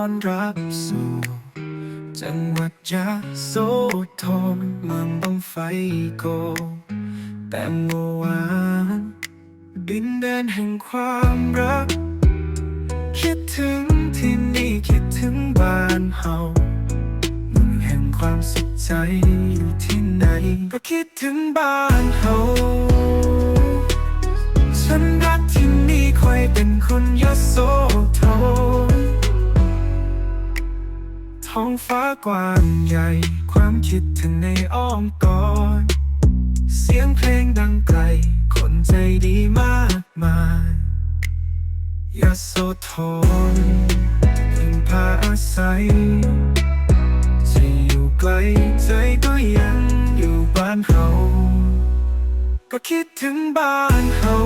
อนรับสู่จังหวัดยะโสธรเมืองบังไฟโก แต่เมื่อวานดินแดนแห่งความรัก คิดถึงที่นี่คิดถึงบ้านเฮาเมืองแห่งความสุขใจอยู่ที่ไหน ก็คิดถึงบ้านเฮาฉันรักที่นี่คอยเป็นคน ท้องฟ้ากว้างใหญ่ ความคิดถึงในอ้อมกอด เสียงเพลงดังไกล คนใจดีมากมายยโสธรพึ่งพาอาศัย จะอยู่ไกลใจก็ยังอยู่บ้านเฮาก็คิดถึงบ้านเฮา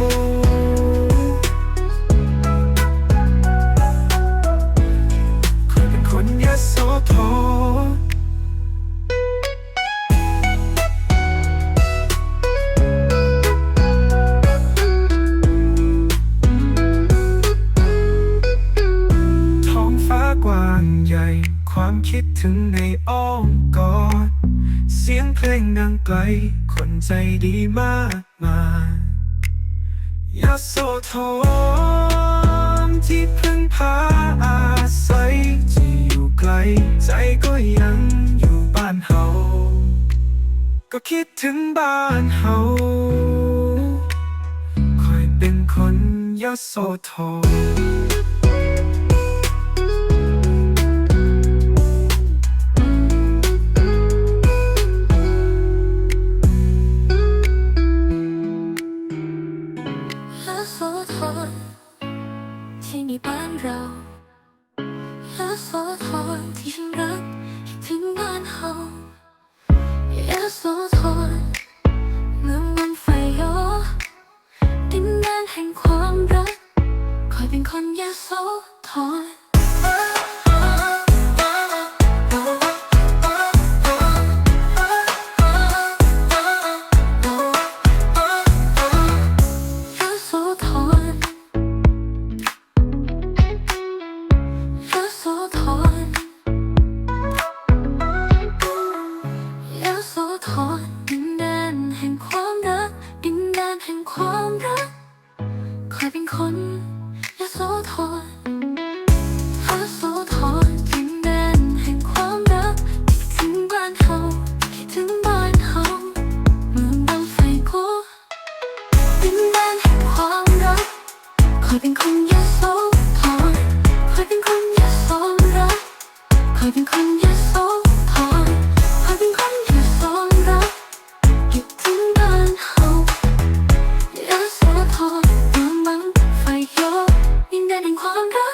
างใหญ่ ความคิดถึงในอ้อมกอด เสียงเพลงดังไกล คนใจดีมากมายยาโสธรที่พึ่งพาอาศัยที่อยู่ไกล ใจก็ยังอยู่บ้านเฮา ก็คิดถึงบ้านเฮาคอยเป็นคนยโสธร ที่มีบ้านเราและสธรที่ฉันรักถึงบ้านเฮายโสธรเมืองมันไฟโยดินแดนแห่งความรัก คอยเป็นคนยโสธร คนยโสธร นั้นแห่งความรัก